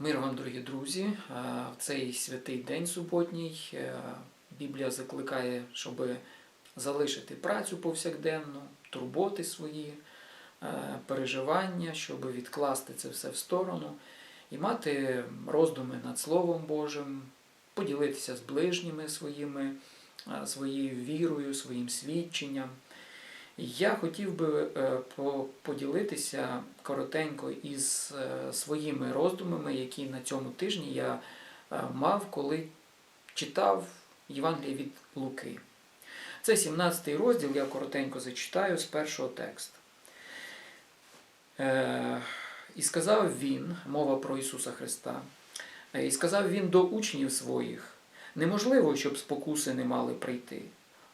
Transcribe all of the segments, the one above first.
Мир вам, дорогі друзі! Е, В цей святий день суботній е, Біблія закликає, щоб залишити працю повсякденну, турботи свої, е, переживання, щоб відкласти це все в сторону і мати роздуми над Словом Божим, поділитися з ближніми своїми, своєю вірою, своїм свідченням. Я хотів би е, поділитися коротенько із е, своїми роздумами, які на цьому тижні я е, мав, коли читав Євангеліє від Луки. Це 17 розділ, я коротенько зачитаю з першого тексту. І сказав він, мова про Ісуса Христа, і сказав він до учнів своїх: неможливо, щоб спокуси не мали прийти.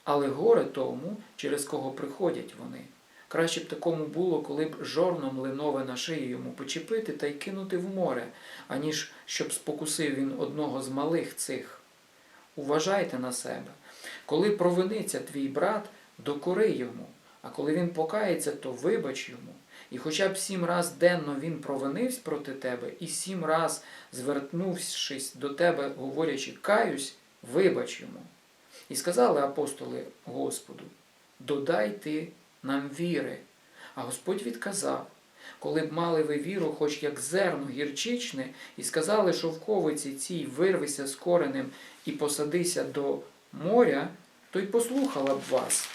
Але горе тому, через кого приходять вони. Краще б такому було, коли б жорном линове на шию йому почепити та й кинути в море, аніж щоб спокусив він одного з малих цих. Уважайте на себе. Коли провиниться твій брат, докори йому, а коли він покається, то вибач йому. І хоча б сім раз денно він провинився проти тебе, і сім раз, звернувшись до тебе, говорячи каюсь, вибач йому. І сказали апостоли Господу: Додай ти нам віри. А Господь відказав: коли б мали ви віру, хоч як зерно гірчичне, і сказали шовковиці цій вирвися з коренем і посадися до моря, то й послухала б вас.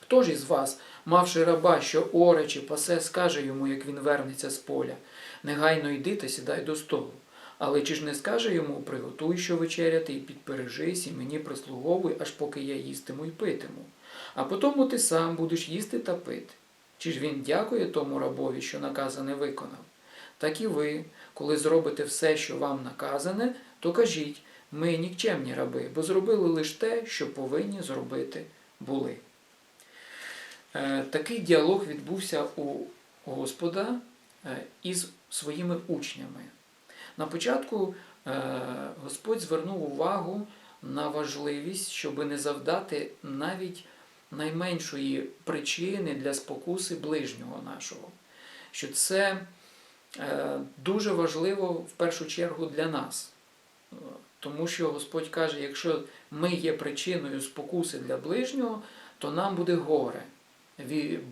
Хто ж із вас, мавши раба, що оре чи пасе, скаже йому, як він вернеться з поля, негайно йди та сідай до столу. Але чи ж не скаже йому, приготуй що вечеряти, і підпережись, і мені прислуговуй, аж поки я їстиму й питиму. А потому ти сам будеш їсти та пити. Чи ж він дякує тому рабові, що наказане виконав? Так і ви, коли зробите все, що вам наказане, то кажіть, ми нікчемні раби, бо зробили лише те, що повинні зробити були. Е, Такий діалог відбувся у Господа е, із своїми учнями. На початку е, Господь звернув увагу на важливість, щоб не завдати навіть найменшої причини для спокуси ближнього нашого. Що це е, дуже важливо в першу чергу для нас. Тому що Господь каже, якщо ми є причиною спокуси для ближнього, то нам буде горе.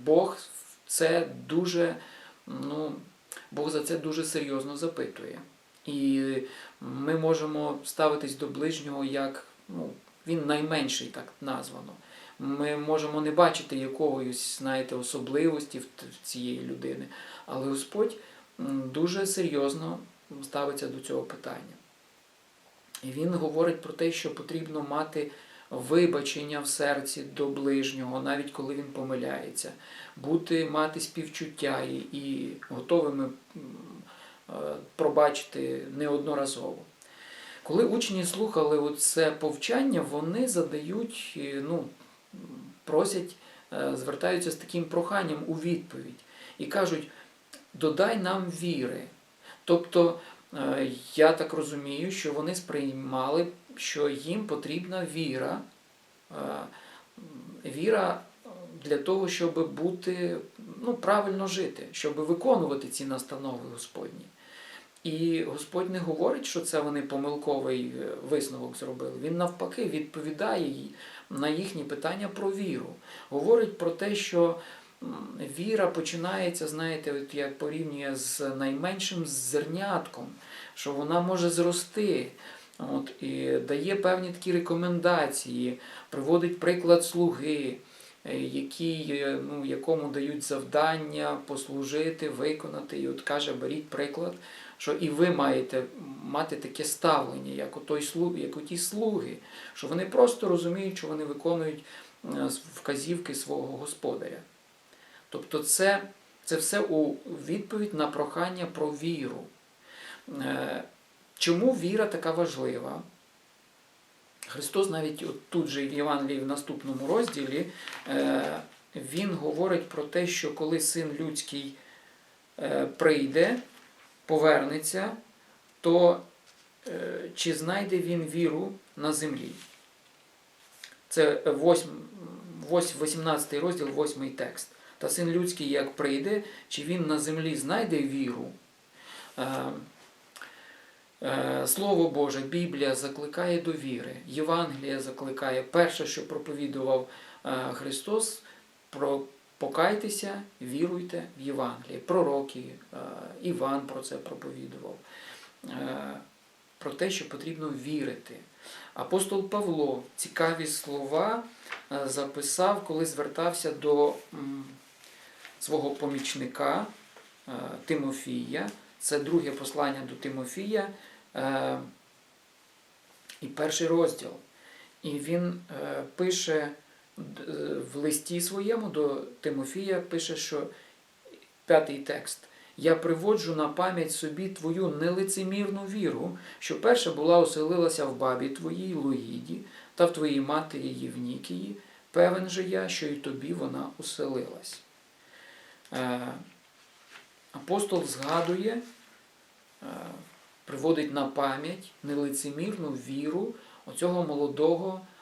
Бог це дуже, ну, Бог за це дуже серйозно запитує. І ми можемо ставитись до ближнього як ну, він найменший, так названо. Ми можемо не бачити якоїсь, знаєте, особливості в цієї людини, але Господь дуже серйозно ставиться до цього питання. І він говорить про те, що потрібно мати вибачення в серці до ближнього, навіть коли він помиляється, бути, мати співчуття і, готовими пробачити неодноразово. Коли учні слухали це повчання, вони задають, е, ну, просять, е, звертаються з таким проханням у відповідь і кажуть: додай нам віри. Тобто, е, я так розумію, що вони сприймали, що їм потрібна віра, е, віра для того, щоб бути, ну, правильно жити, щоб виконувати ці настанови Господні. І Господь не говорить, що це вони помилковий е, висновок зробили. Він навпаки відповідає їй на їхні питання про віру. Говорить про те, що віра починається, знаєте, от як порівнює з найменшим зернятком, що вона може зрости. От, і дає певні такі рекомендації, приводить приклад слуги, е, який, е, ну, якому дають завдання послужити, виконати. І от каже, беріть приклад, що і ви маєте мати таке ставлення, як у той слуг, як у ті слуги, що вони просто розуміють, що вони виконують е, вказівки свого господаря. Тобто це, це все у відповідь на прохання про віру. Е, Чому віра така важлива? Христос навіть от тут же в Євангелії в наступному розділі е, Він говорить про те, що коли син людський прийде, повернеться, то е, чи знайде він віру на землі? Це 8, 18 розділ, 8 текст. Та син людський як прийде, чи він на землі знайде віру? Е, Е, Слово Боже, Біблія закликає до віри, Євангелія закликає. Перше, що проповідував Христос, покайтеся, віруйте в Євангеліє. Пророки, е, Іван про це проповідував. Е, Про те, що потрібно вірити. Апостол Павло цікаві слова е, записав, коли звертався до свого помічника Тимофія. Це друге послання до Тимофія і перший розділ. І він пише в листі своєму до Тимофія, пише, що п'ятий текст. Я приводжу на пам'ять собі твою нелицемірну віру, що перша була оселилася в бабі твоїй Луїді та в твоїй матері Євнікії. Певен же я, що й тобі вона оселилась. Е, апостол згадує, е, приводить на пам'ять нелицемірну віру оцього молодого е,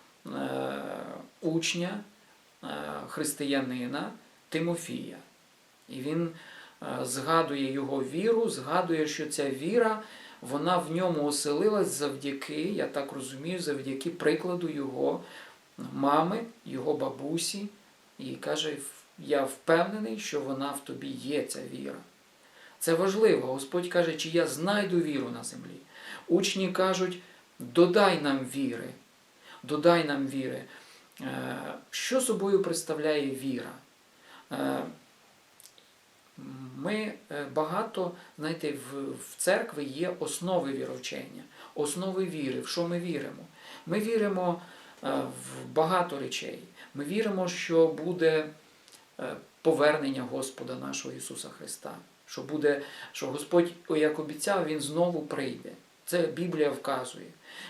учня, е, християнина Тимофія. І він е, згадує його віру, згадує, що ця віра вона в ньому оселилась завдяки, я так розумію, завдяки прикладу його мами, його бабусі, і каже: Я впевнений, що вона в тобі є, ця віра. Це важливо. Господь каже, чи я знайду віру на землі. Учні кажуть, додай нам віри, додай нам віри. Е, Що собою представляє віра? Е, Ми е, багато, знаєте, в, церкві є основи віровчення, основи віри, в що ми віримо. Ми віримо в багато речей. Ми віримо, що буде повернення Господа нашого Ісуса Христа, що буде, що Господь, як обіцяв, Він знову прийде. Це Біблія вказує.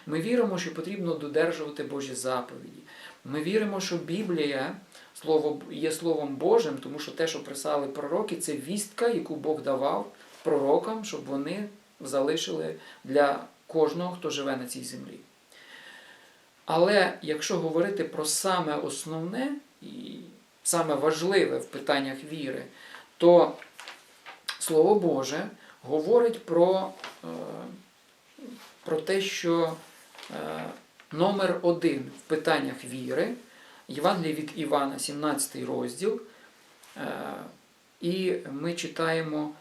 Ми віримо, що потрібно додержувати Божі заповіді. Ми віримо, що Біблія слово, є Словом Божим, тому що те, що писали пророки, це вістка, яку Бог давав пророкам, щоб вони залишили для кожного, хто живе на цій землі. Але якщо говорити про саме основне і саме важливе в питаннях віри, то Слово Боже говорить про, е, про те, що е, номер один в питаннях віри, Євангеліє від Івана, 17 розділ, е, і ми читаємо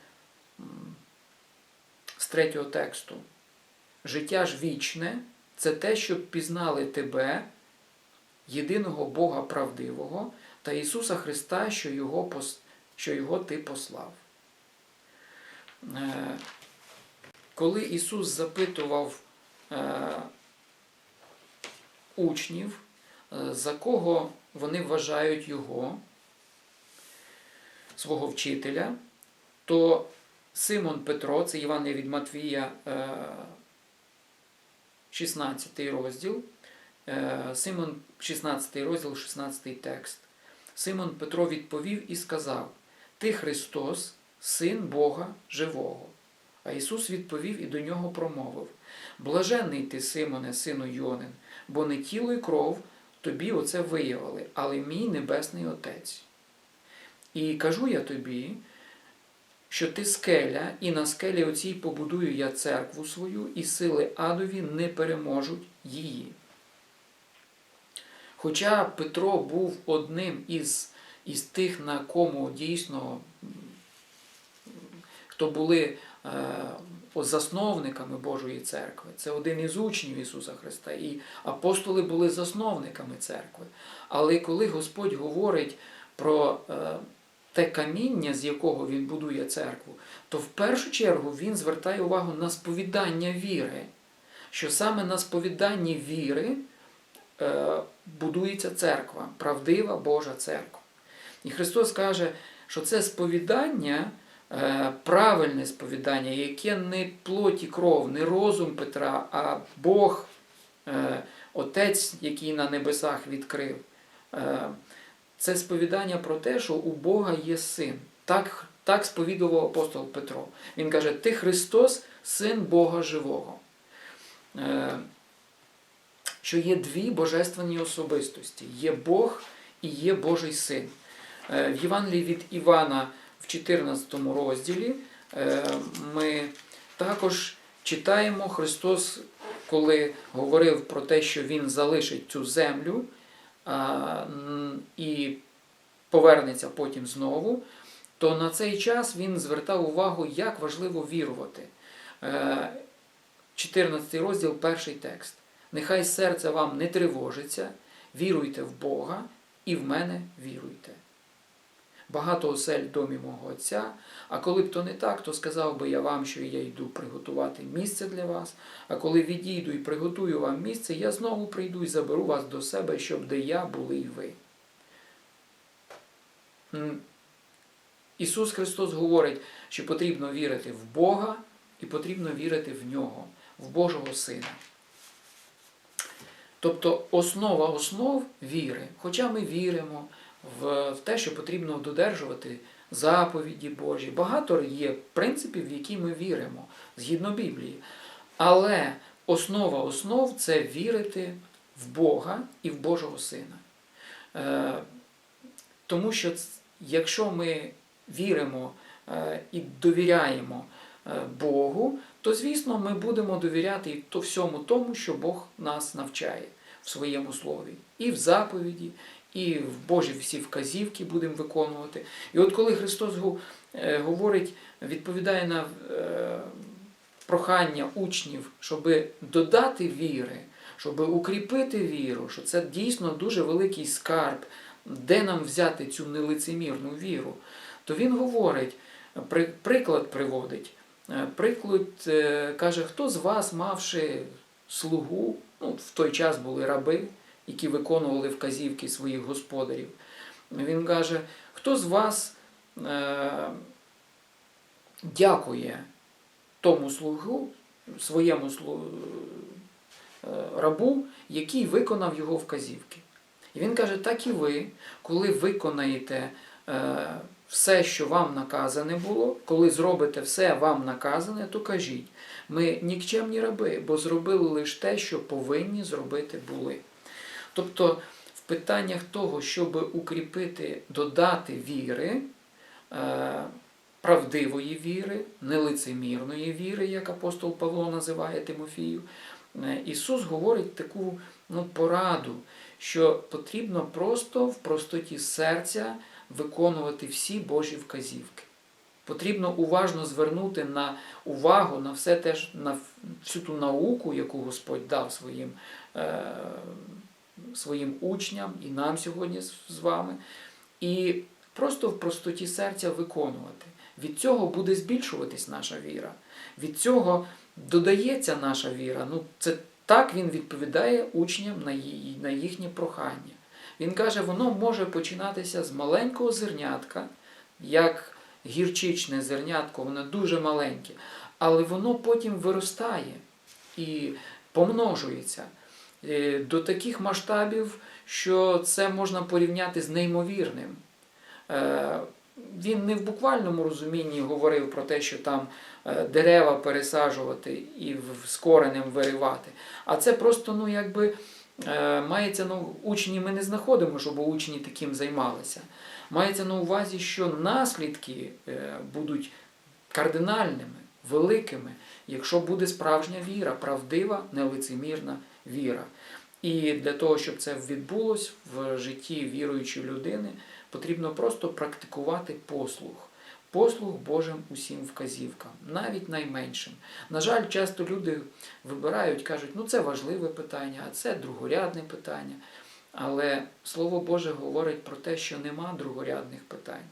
з третього тексту. Життя ж вічне це те, щоб пізнали тебе, єдиного Бога правдивого, та Ісуса Христа, що Його, що його Ти послав. Коли Ісус запитував е, учнів, е, за кого вони вважають Його, свого вчителя, то Симон Петро, це Євангеліє від Матвія, е, 16 розділ, е, Симон, 16 розділ, 16 текст. Симон Петро відповів і сказав: Ти Христос, син Бога живого. А Ісус відповів і до нього промовив: Блажений ти, Симоне, сину Йонин, бо не тіло й кров тобі оце виявили, але мій небесний Отець. І кажу я тобі, що ти скеля, і на скелі оцій побудую я церкву свою, і сили адові не переможуть її. Хоча Петро був одним із, із тих, на кому дійсно хто були засновниками Божої церкви, це один із учнів Ісуса Христа, і апостоли були засновниками церкви. Але коли Господь говорить про е, те каміння, з якого Він будує церкву, то в першу чергу Він звертає увагу на сповідання віри, що саме на сповіданні віри е, будується церква, правдива Божа церква. І Христос каже, що це сповідання, е, правильне сповідання, яке не плоть і кров, не розум Петра, а Бог, е, Отець, який на небесах відкрив. Е, Це сповідання про те, що у Бога є син. Так, так сповідував апостол Петро. Він каже: Ти Христос, син Бога живого. Е, Що є дві божественні особистості: є Бог і є Божий син. Е, В Євангелії від Івана в 14 розділі е, ми також читаємо Христос, коли говорив про те, що Він залишить цю землю і повернеться потім знову, то на цей час він звертав увагу, як важливо вірувати. Е, 14 розділ, перший текст. Нехай серце вам не тривожиться, віруйте в Бога і в мене віруйте. Багато осель в домі мого Отця, а коли б то не так, то сказав би я вам, що я йду приготувати місце для вас, а коли відійду і приготую вам місце, я знову прийду і заберу вас до себе, щоб де я були й ви. Ісус Христос говорить, що потрібно вірити в Бога і потрібно вірити в Нього, в Божого Сина. Тобто основа основ віри, хоча ми віримо в те, що потрібно додержувати заповіді Божі. Багато є принципів, в які ми віримо згідно Біблії. Але основа основ це вірити в Бога і в Божого Сина. Е, Тому що якщо ми віримо е, і довіряємо е, Богу, то звісно ми будемо довіряти і то всьому тому, що Бог нас навчає в своєму слові, і в заповіді, і в Божі всі вказівки будемо виконувати. І от коли Христос е, говорить, відповідає на е, прохання учнів, щоб додати віри, щоб укріпити віру, що це дійсно дуже великий скарб, де нам взяти цю нелицемірну віру, то він говорить, приклад приводить. Е, Приклад каже, хто з вас, мавши слугу, ну, в той час були раби, які виконували вказівки своїх господарів. Він каже, хто з вас е, дякує тому слугу, своєму е, рабу, який виконав його вказівки. І він каже, так і ви, коли виконаєте е, все, що вам наказане було, коли зробите все вам наказане, то кажіть, ми нікчемні раби, бо зробили лише те, що повинні зробити були. Тобто, в питаннях того, щоб укріпити, додати віри, е, правдивої віри, нелицемірної віри, як апостол Павло називає Тимофію, е, Ісус говорить таку ну, пораду, що потрібно просто в простоті серця виконувати всі Божі вказівки. Потрібно уважно звернути на увагу на все те, ж- на всю ту науку, яку Господь дав своїм, е, своїм учням і нам сьогодні з вами, і просто в простоті серця виконувати. Від цього буде збільшуватись наша віра. Від цього додається наша віра. Ну, це так він відповідає учням на, її, на їхнє прохання. Він каже, воно може починатися з маленького зернятка, як гірчичне зернятко, воно дуже маленьке, але воно потім виростає і помножується до таких масштабів, що це можна порівняти з неймовірним. Е, Він не в буквальному розумінні говорив про те, що там е, дерева пересаджувати і з коренем виривати. А це просто, ну, якби е, мається ну, учні ми не знаходимо, щоб учні таким займалися. Мається на увазі, що наслідки е, будуть кардинальними, великими, якщо буде справжня віра, правдива, нелицемірна віра. І для того, щоб це відбулось в житті віруючої людини, потрібно просто практикувати послух. Послух Божим усім вказівкам, навіть найменшим. На жаль, часто люди вибирають, кажуть, ну це важливе питання, а це другорядне питання. Але Слово Боже говорить про те, що нема другорядних питань.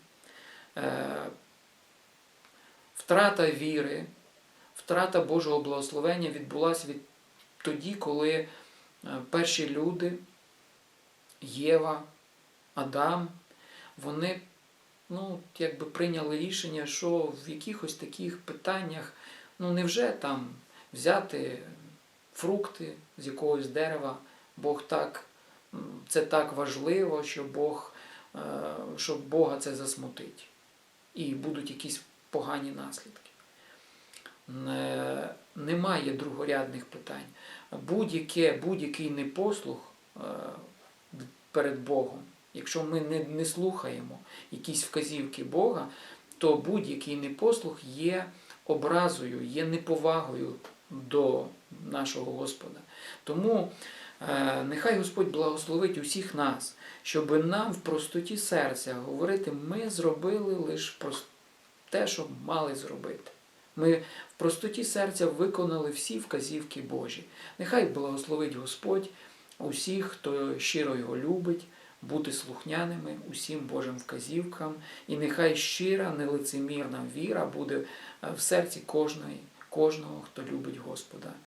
Е, Втрата віри, втрата Божого благословення відбулася від тоді, коли е, перші люди, Єва, Адам, вони ну, якби прийняли рішення, що в якихось таких питаннях, ну невже там взяти фрукти з якогось дерева, Бог так, це так важливо, що Бог, е, що Бога це засмутить. І будуть якісь погані наслідки. Немає другорядних питань. Будь-який непослух е, перед Богом, якщо ми не, не слухаємо якісь вказівки Бога, то будь-який непослух є образою, є неповагою до нашого Господа. Тому е, нехай Господь благословить усіх нас, щоб нам в простоті серця говорити, ми зробили лише те, що мали зробити. Ми в простоті серця виконали всі вказівки Божі. Нехай благословить Господь усіх, хто щиро його любить, бути слухняними усім Божим вказівкам, і нехай щира, нелицемірна віра буде е, в серці кожної, кожного, хто любить Господа.